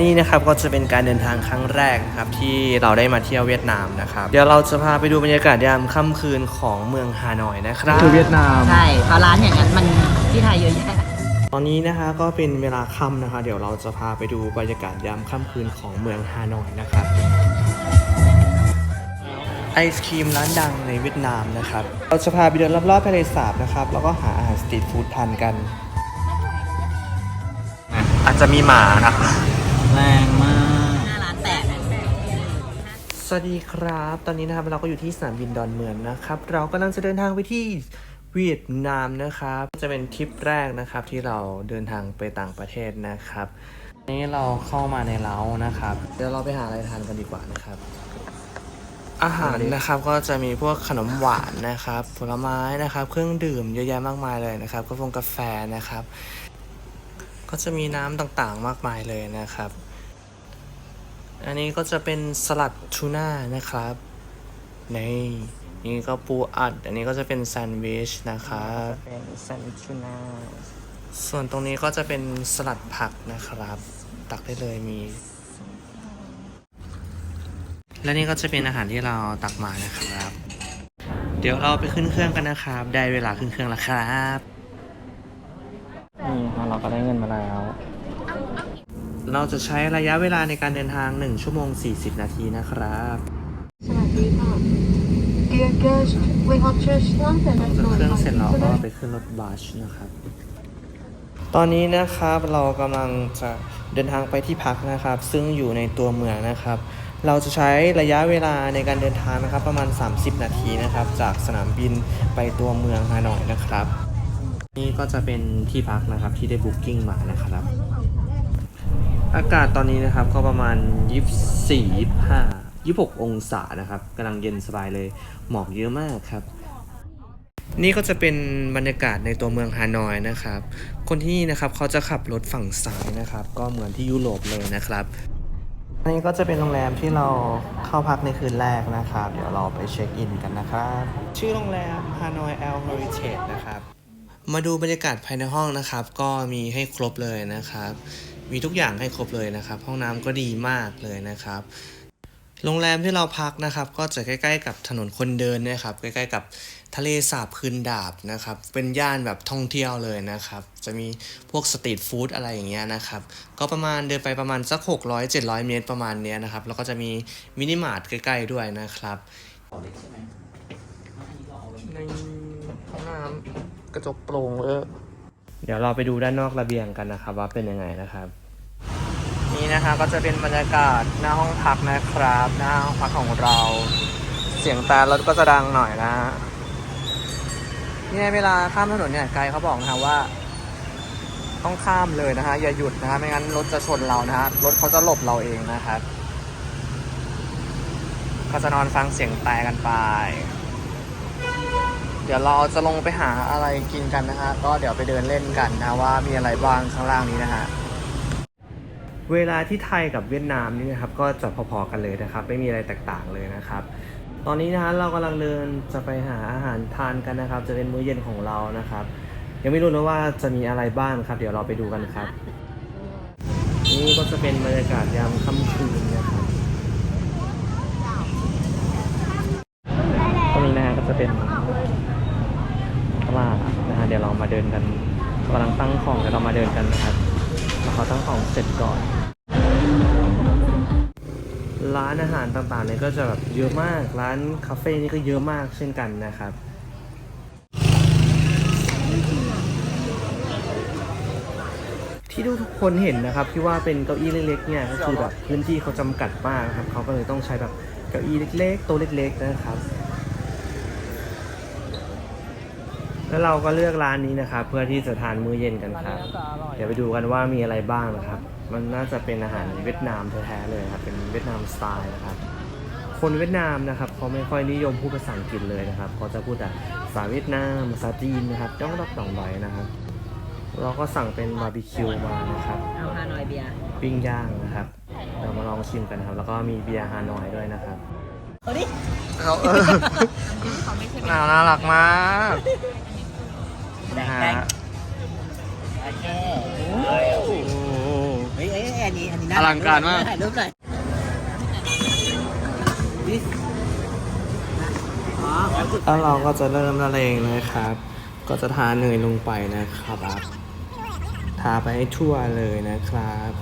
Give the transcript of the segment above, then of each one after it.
นี่นะครับก็จะเป็นการเดินทางครั้งแรกนะครับที่เราได้มาเที่ยวเวียดนามนะครับ เดี๋ยวเราจะพาไปดูบรรยากาศยามค่ำคืนของเมืองฮานอยนะครับ คือเวียดนาม ใช่เพราะร้านอย่างนั้นมันที่ไทยเยอะแยะ ตอนนี้นะคะก็เป็นเวลาค่ำนะคะ เดี๋ยวเราจะพาไปดูบรรยากาศยามค่ำคืนของเมืองฮานอยนะครับ ไอศครีมร้านดังในเวียดนามนะครับ เราจะพาไปเดินรอบๆทะเลสาบนะครับ แล้วก็หาอาหารสตรีทฟู้ดทานกัน อาจจะมีหมานะครับ แรงมาก หน้าร้านแตกสวัสดีครับ ตอนนี้นะครับเราก็อยู่ที่สนามบินดอนเมืองนะครับ เรากำลังจะเดินทางไปที่เวียดนามนะครับ จะเป็นทริปแรกนะครับที่เราเดินทางไปต่างประเทศนะครับ นี้เราเข้ามาในเล้านะครับ เดี๋ยวเราไปหาอะไรทานกันดีกว่านะครับ อาหารนะครับก็จะมีพวกขนมหวานนะครับ ผลไม้นะครับ เครื่องดื่มเยอะแยะมากมายเลยนะครับกาแฟกาแฟนะครับ ก็จะมีน้ำต่างๆมากมายเลยนะครับ อันนี้ก็จะเป็นสลัดทูน่านะครับนี่นี่ก็ปูอัด อันนี้ก็จะเป็นแซนด์วิชนะครับเป็นแซนด์วิชทูน่าส่วนตรงนี้ก็จะเป็นสลัดผักนะครับ ตักได้เลยมี และนี่ก็จะเป็นอาหารที่เราตักมานะครับ เดี๋ยวเราไปขึ้นเครื่องกันนะครับ ได้เวลาขึ้นเครื่องแล้วครับ ก็ได้เงินมาแล้ว เราจะใช้ระยะเวลาในการเดินทาง 1 ชั่วโมง 40 นาทีนะครับ สวัสดีค่ะ Dear guest we have just landed ลง at จากเครื่องเสร็จเราก็ Northampton ไปขึ้นรถบัสนะครับ ตอนนี้นะครับเรากำลังจะเดินทางไปที่พักนะครับ ซึ่งอยู่ในตัวเมืองนะครับ เราจะใช้ระยะเวลาในการเดินทางนะครับ ประมาณ 30 นาทีนะครับ จากสนามบินไปตัวเมืองฮานอยนะครับ นี่ก็จะเป็นที่พักนะครับที่ได้บุ๊กิ้งมานะครับ อากาศตอนนี้นะครับก็ประมาณ 24 25 26 องศานะครับกำลังเย็นสบายเลยหมอกเยอะมากครับ นี่ก็จะเป็นบรรยากาศในตัวเมืองฮานอยนะครับ คนที่นี่นะครับเขาจะขับรถฝั่งซ้ายนะครับ ก็เหมือนที่ยุโรปเลยนะครับอันนี้ก็จะเป็นโรงแรมที่เราเข้าพักในคืนแรกนะครับ เดี๋ยวเราไปเช็คอินกันนะครับ ชื่อโรงแรมฮานอยแอลเฮอริเทจนะครับ มาดูบรรยากาศภายในห้องนะครับ ก็มีให้ครบเลยนะครับ มีทุกอย่างให้ครบเลยนะครับ ห้องน้ำก็ดีมากเลยนะครับ โรงแรมที่เราพักนะครับ ก็จะใกล้ ๆ กับถนนคนเดินนะครับ ใกล้ ๆ กับทะเลสาบคืนดาบนะครับ เป็นย่านแบบท่องเที่ยวเลยนะครับ จะมีพวกสตรีทฟู้ดอะไรอย่างเงี้ยนะครับ ก็ประมาณเดินไปประมาณสัก 600 700 เมตรประมาณเนี้ยนะครับ แล้วก็จะมีมินิมาร์ทใกล้ ๆ ด้วยนะครับในห้องน้ำ กระจกโปร่งเลยเดี๋ยวเราไปดูด้านนอกระเบียงกันนะครับ ว่าเป็นยังไงนะครับ นี่นะคะก็จะเป็นบรรยากาศหน้าห้องพักนะครับ หน้าห้องพักของเรา เสียงแต่รถก็จะดังหน่อยนะเนี่ยเวลาข้ามถนนเนี่ยไกด์เขาบอกนะฮะว่า ต้องข้ามเลยนะฮะอย่าหยุดนะฮะไม่งั้นรถจะชนเรานะฮะรถเขาจะหลบเราเองนะครับก็จะนอนฟังเสียงแต่กันไปเดี๋ยวเราจะลงไปหาอะไรกินกันนะฮะก็เดี๋ยวไปเดินเล่นกันนะว่ามีอะไรบ้างข้างล่างนี้นะฮะเวลาที่ไทยกับเวียดนามนี่นะครับก็จะพอๆกันเลยนะครับ ไม่มีอะไรแตกต่างเลยนะครับ ตอนนี้นะฮะเรากำลังเดินจะไปหาอาหารทานกันนะครับ จะเป็นมื้อเย็นของเรานะครับ ยังไม่รู้นะว่าจะมีอะไรบ้างครับ เดี๋ยวเราไปดูกันครับ นี่ก็จะเป็นบรรยากาศยามค่ำคืนนะครับตรงนี้นะฮะก็จะเป็นตลาดนะฮะ เดี๋ยวเรามาเดินกันกำลังตั้งของเดี๋ยวเรามาเดินกันนะครับเราขอตั้งของเสร็จก่อน ร้านอาหารต่างๆเนี่ยก็จะแบบเยอะมาก ร้านคาเฟ่นี่ก็เยอะมากเช่นกันนะครับที่ทุกคนเห็นนะครับที่ว่าเป็นเก้าอี้เล็กๆเนี่ยก็คือแบบพื้นที่เขาจำกัดมากครับเขาก็เลยต้องใช้แบบเก้าอี้เล็กๆโต๊ะเล็กๆนะครับ แล้วเราก็เลือกร้านนี้นะครับ เพื่อที่จะทานมื้อเย็นกันครับ เดี๋ยวไปดูกันว่ามีอะไรบ้างนะครับ มันน่าจะเป็นอาหารเวียดนามแท้ๆเลยครับ เป็นเวียดนามสไตล์นะครับ คนเวียดนามนะครับเขาไม่ค่อยนิยมพูดภาษาอังกฤษเลยนะครับเขาจะพูดแต่ภาษาเวียดนามภาษาจีนนะครับจ้องดอกดองใบนะครับ เราก็สั่งเป็นบาร์บีคิวมานะครับเอาฮานอยเบียร์ปิ้งย่างนะครับ เรามาลองชิมกันนะครับ แล้วก็มีเบียร์ฮานอยด้วยนะครับเอาดิเขาเออน่าน่ารักมากแดง นะแดงฮะโอเคโอ้โหฮ้ยเอ้ยอันนี้อันนี้น่อลังการมาก ถ่ายรูปหน่อยดิอ๋อแล้วเราก็จะเริ่มละเลงนะครับ ก็จะทาเนยลงไปนะครับ ทาไปให้ทั่วเลยนะครับ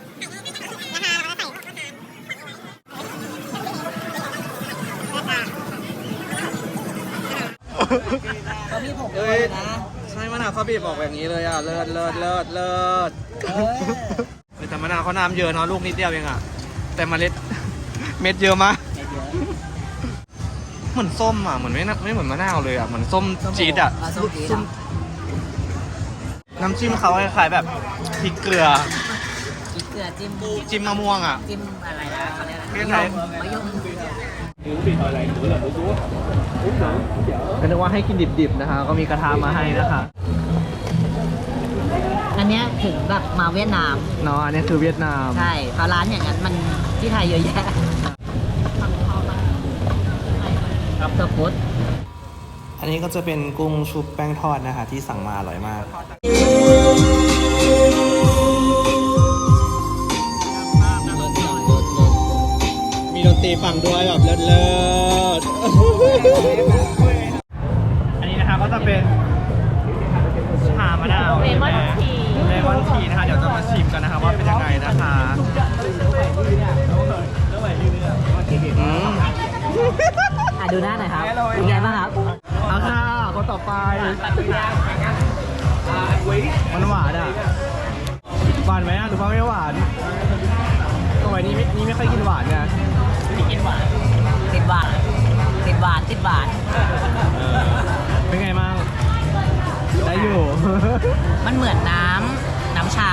ก็มีผมเอ้ด้วยยนะใช่มะนาวเขาบีบออกแบบนี้เลยอะ เลิศเลิศเลิศเลิศเออเออแต่มะนาวเขาน้ำเยอะเนาะลูกนิดเดียวเองอะ แต่เมล็ดเม็ดเยอะมากเยอะเหมือนส้มอะ เหมือนไม่น่าไม่เหมือนมะนาวเลยอะ เหมือนส้มจี๊ดอะาส้มจี๊ดอะน้ำจิ้มเขาคล้ายๆแบบพริกเกลือพริกเกลือจิ้มจิ้มมะม่วงอะ จิ้มอะไรนะเขาเรียกอะไรเรียกอะไรมะยม ก็นึกว่าให้กินดิบๆนะคะ ก็มีกระทะมาให้นะคะอันเนี้ยถึงแบบมาเวียดนามเนาะอันนี้คือเวียดนาม ใช่เพราะร้านอย่างนั้นมันที่ไทยเยอะแยะครับสปุตอันนี้ก็จะเป็นกุ้งชุบแป้งทอดนะคะ ที่สั่งมาอร่อยมาก ตรีฟังด้วยแบบเลิศเลิศอันนี้นะคะก็จะเป็นชามะนาวเลมอนทีเลมอนทีนะคะ เดี๋ยวจะมาชิมกันนะคะว่าเป็นยังไงนะคะอะดูหน้าหน่อยครับเป็นไงบ้างครับเอาค่ะคนต่อไปมันหวานอะหวานไหมอะหรือว่าไม่หวานทำไมนี่ไม่นี่ไม่ค่อยกินหวานไม่ เหมือนน้ำน้ำชา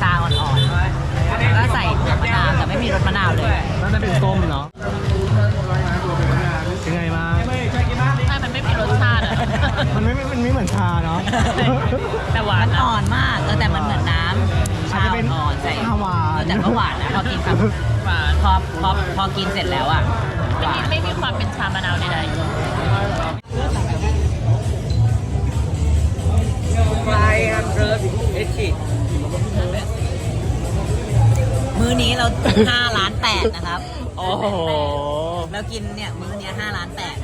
ชาอ่อนๆแล้วก็ใส่น้ำมะนาวแต่ไม่มีรสมะนาวเลยน่าจะเป็นส้มเนาะเป็นไงบ้างใช่มันไม่มีรสชาติอะมันไม่มันไม่เหมือนชาเนาะ แต่หวานอ่อนมากเออแต่มันเหมือนน้ำชาอาจจะเป็นอ่อนๆใส่ชาหวาน เออแต่ก็หวานนะพอกินครับหวานพอพอพอกินเสร็จแล้วอะหวานไม่มีความเป็นชามะนาวใดๆ มื้อนี้เรา 5 ล้านแปดนะครับ โอ้โหแล้วกินเนี่ย มื้อเนี้ย5ล้านแปด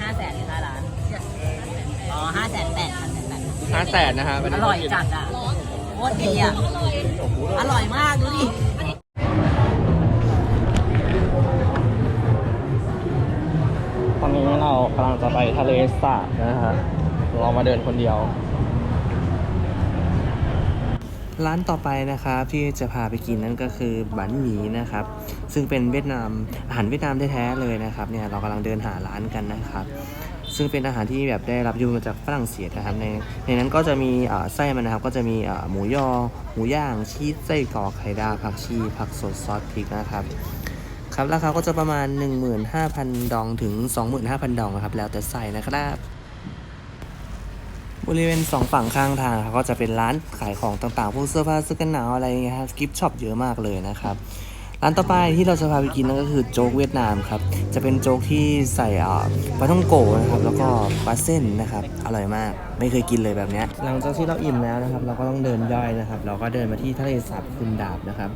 ห้าแสนหรือห้าล้าน อ๋อห้าแสนแปดพันแปดห้าแสนนะฮะอร่อยจัดอะโคตรดีอะ อร่อยมากดูดิตอนนี้เรากำลังจะไปทะเลสาบนะฮะ เรามาเดินคนเดียว ร้านต่อไปนะครับที่จะพาไปกินนั่นก็คือบันหมี่นะครับ ซึ่งเป็นเวียดนามอาหารเวียดนามแท้ๆเลยนะครับเนี่ยเรากำลังเดินหาร้านกันนะครับ ซึ่งเป็นอาหารที่แบบได้รับยูมาจากฝรั่งเศสนะครับในในนั้นก็จะมีไส้มันนะครับก็จะมีหมูยอ หมูย่างชีสไส้กรอกไข่ดาวผักชีผักสดซอสพริกนะครับครับราคาก็จะประมาณ 15,000 ดองถึง 25,000 ดองนะครับแล้วแต่ไส้นะครับ บริเวณสองฝั่งข้างทางครับก็จะเป็นร้านขายของต่างๆ พวกเสื้อผ้าเสื้อกันหนาวอะไรอย่างเงี้ยครับกิฟช็อปเยอะมากเลยนะครับ ร้านต่อไปที่เราจะพาไปกินนั่นก็คือโจ๊กเวียดนามครับ จะเป็นโจ๊กที่ใส่ปลาท่องโกนะครับ แล้วก็ปลาเส้นนะครับ อร่อยมาก ไม่เคยกินเลยแบบนี้ หลังจากที่เราอิ่มแล้วนะครับ เราก็ต้องเดินย่อยนะครับ เราก็เดินมาที่ทะเลสาบคุณดาบนะครับ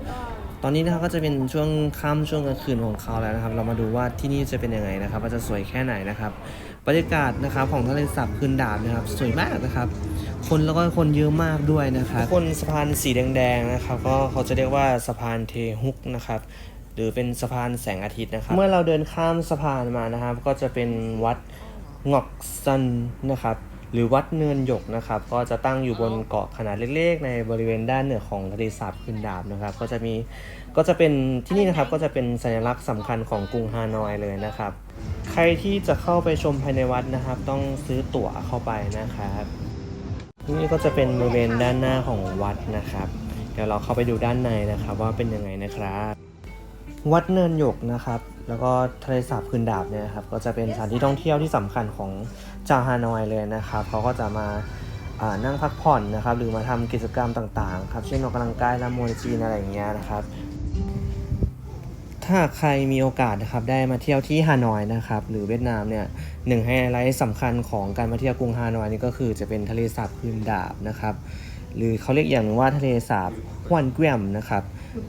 ตอนนี้นะครับก็จะเป็นช่วงค่ำช่วงกลางคืนของเขาแล้วนะครับ เรามาดูว่าที่นี่จะเป็นยังไงนะครับว่าจะสวยแค่ไหนนะครับบรรยากาศนะครับของทะเลสาบคืนดาบนะครับ สวยมากนะครับ คนแล้วก็คนเยอะมากด้วยนะครับคนสะพานสีแดงๆนะครับก็เขาจะเรียกว่าสะพานเทฮุกนะครับหรือเป็นสะพานแสงอาทิตย์นะครับ เมื่อเราเดินข้ามสะพานมานะครับ ก็จะเป็นวัดงอกซันนะครับ หรือวัดเนินหยกนะครับ ก็จะตั้งอยู่บนเกาะขนาดเล็กๆ ในบริเวณด้านเหนือของทะเลสาบคืนดาบนะครับ ก็จะมีก็จะเป็นที่นี่นะครับก็จะเป็นสัญลักษณ์สำคัญของกรุงฮานอยเลยนะครับ ใครที่จะเข้าไปชมภายในวัดนะครับ ต้องซื้อตั๋วเข้าไปนะครับนี่ก็จะเป็นบริเวณด้านหน้าของวัดนะครับ เดี๋ยวเราเข้าไปดูด้านในนะครับ ว่าเป็นยังไงนะครับ วัดเนินหยกนะครับ แล้วก็ทะเลสาบคืนดาบเนี่ยครับก็จะเป็นสถานที่ท่องเที่ยวที่สำคัญของ ชาวฮานอยเลยนะครับเขาก็จะมาานั่งพักผ่อนนะครับ หรือมาทำกิจกรรมต่างๆครับ เช่นออกกำลังกายรำมวยจีนอะไรอย่างเงี้ยนะครับ ถ้าใครมีโอกาสนะครับได้มาเที่ยวที่ฮานอยนะครับ หรือเวียดนามเนี่ยหนึ่งไฮไลท์สำคัญของการมาเที่ยวกรุงฮานอยนี่ก็คือจะเป็นทะเลสาบคืนดาบนะครับ หรือเขาเรียกอย่างหนึ่งว่าทะเลสาบฮวนเกวียมนะครับ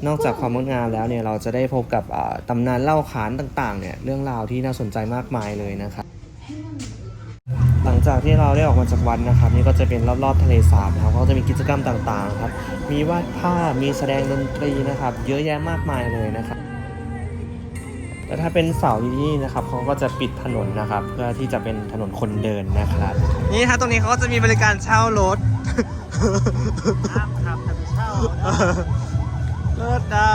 นอกจากความงดงามแล้วเนี่ยเราจะได้พบกับตำนานเล่าขานต่างๆเนี่ยเรื่องราวที่น่าสนใจมากมายเลยนะครับ หลังจากที่เราได้ออกมาจากวัดนะครับ นี่ก็จะเป็นรอบๆทะเลสาบนะครับก็จะมีกิจกรรมต่างๆครับ มีวาดภาพมีแสดงดนตรีนะครับ เยอะแยะมากมายเลยนะครับแต่ถ้าเป็นเสาร์ที่นี่นะครับเขาก็จะปิดถนนนะครับ เพื่อที่จะเป็นถนนคนเดินนะครับนี่ฮะตรงนี้เขาก็จะมีบริการเช่ารถครับครับแต่ไปเช่าเลิศอะ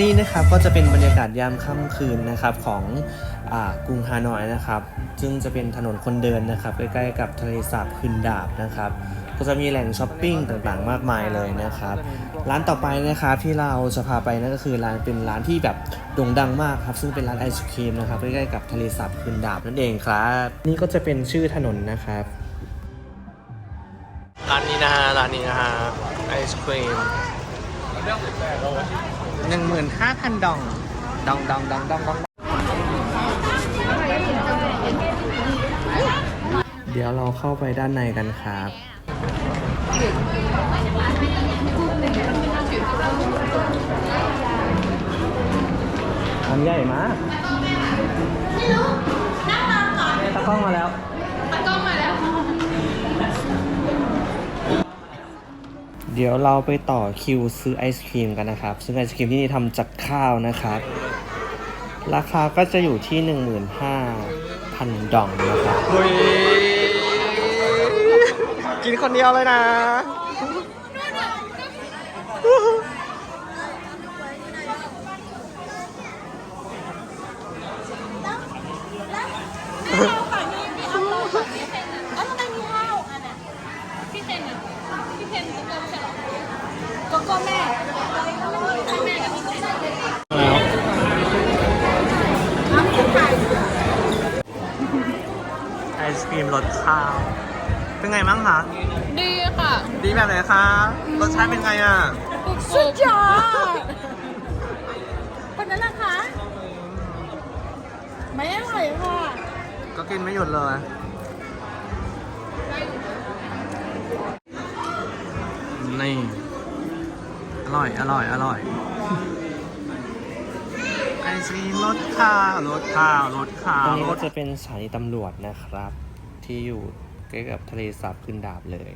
นี่นะครับก็จะเป็นบรรยากาศยามค่ำคืนนะครับของอกรุงฮานอยนะครับ ซึ่งจะเป็นถนนคนเดินนะครับใกล้ๆกับทะเลสาบคืนดาบนะครับ ก็จะมีแหล่งช้อปปิ้งต่างๆ มากมายเลยนะครับ ร้านต่อไปนะครับที่เราจะพาไปนั่นก็คือร้านเป็นร้านที่แบบโด่งดังมากครับ ซึ่งเป็นร้านไอศครีมนะครับใกล้ๆกับทะเลสาบคืนดาบนั่นเองครับ นี่ก็จะเป็นชื่อถนนนะครับ ร้านนี้นะฮะร้านนี้นะฮะไอศครีม หนึ่งหมื่นห้าพันดอง ดองดองดองดองดอง เดี๋ยวเราเข้าไปด้านในกันครับทำใหญ่มากไม่รู้นั่งมาก่อนตะกล้องมาแล้ว ตะกล้องมาแล้ว เดี๋ยวเราไปต่อคิวซื้อไอศครีมกันนะครับ ซึ่งไอศครีมที่นี่ทำจากข้าวนะครับ ราคาก็จะอยู่ที่ 15,000 ดองนะครับกินคนเดียวเลยนะ ไอศครีมรสข้าว เป็นไงบ้างคะ ดีค่ะดีแบบไหนคะ รสชาติเป็นไงอะ สุดยอดคนนั้นนะคะ ไม่อร่อยค่ะก็กินไม่หยุดเลย นี่ อร่อย อร่อย อร่อย ไอศครีมรสข้าวรสข้าวรสข้าวตรงนี้ก็จะเป็นสถานีตำรวจนะครับ ที่อยู่ใกล้กับทะเลสาบขึ้นดาบเลย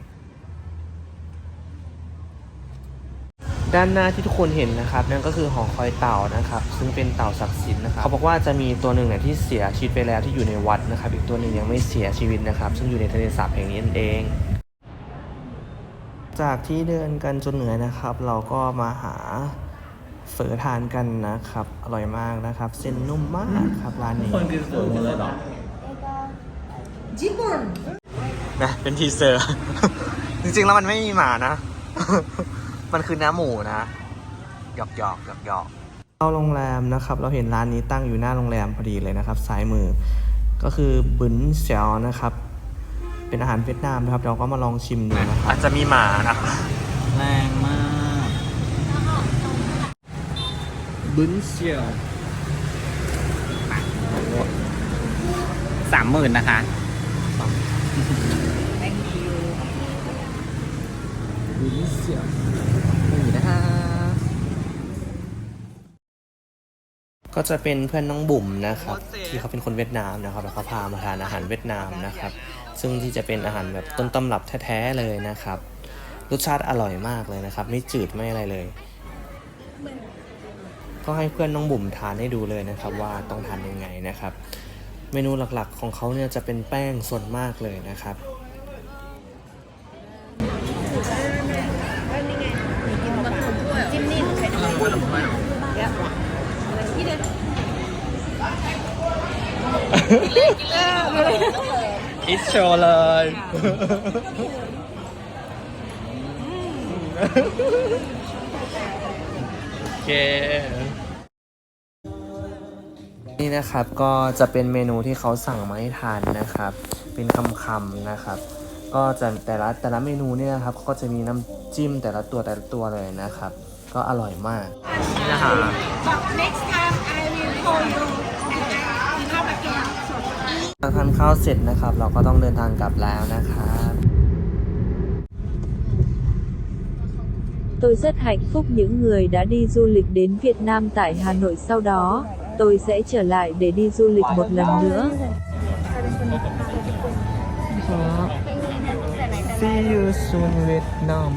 ด้านหน้าที่ทุกคนเห็นนะครับ นั่นก็คือหอคอยเต่านะครับ ซึ่งเป็นเต่าศักดิ์สิทธิ์นะครับเขาบอกว่าจะมีตัวหนึ่งเนี่ยที่เสียชีวิตไปแล้วที่อยู่ในวัดนะครับ อีกตัวหนึ่งยังไม่เสียชีวิตนะครับ ซึ่งอยู่ในทะเลสาบแห่งนี้นั่นเองจากที่เดินกันจนเหนื่อยนะครับ เราก็มาหาเฝอทานกันนะครับ อร่อยมากนะครับ เส้นนุ่มมากครับร้านนี้คนกินเฝอหมดเลยหรอ ญี่ปุ่นนะเป็นทีเซอร์ จริงๆแล้วมันไม่มีหมานะ มันคือน้ำหมูนะหยอกหยอกหยอกหยอกเข้าโรงแรมนะครับ เราเห็นร้านนี้ตั้งอยู่หน้าโรงแรมพอดีเลยนะครับ ซ้ายมือ ก็คือบึนเซียวนะครับ เป็นอาหารเวียดนามนะครับ เราก็มาลองชิมดูนะครับอาจจะมีหมานะแรงมากบึ้นเชียวสามหมื่นนะคะ บึ้นเชียนี่นะคะก็จะเป็นเพื่อนน้องบุ๋มนะครับที่เขาเป็นคนเวียดนามนะครับแล้วเขาพามาทานอาหารเวียดนามนะครับ ซึ่งที่จะเป็นอาหารแบบต้นตำรับแท้ๆเลยนะครับรสชาติอร่อยมากเลยนะครับ ไม่จืดไม่อะไรเลย ก็ให้เพื่อนน้องบุ๋มทานให้ดูเลยนะครับ ว่าต้องทานยังไงนะครับ เมนูหลักๆของเขาเนี่ยจะเป็นแป้งส่วนมากเลยนะครับอิชโชเลยโอเค นี่นะครับก็จะเป็นเมนูที่เขาสั่งมาให้ทานนะครับ เป็นคำๆนะครับ ก็จะแต่ละแต่ละเมนูเนี่ยนะครับก็จะมีน้ำจิ้มแต่ละตัวแต่ละตัวเลยนะครับ ก็อร่อยมากนี่นะคะ But next time I will call you and I will come again หลังทานข้าวเสร็จนะครับ เราก็ต้องเดินทางกลับแล้วนะครับ Tôi rất hạnh phúc những người đã đi du lịch đến Việt Nam tại Hà Nội sau đó. Tôi sẽ trở lại để đi du lịch một lần nữa. See you soon Vietnam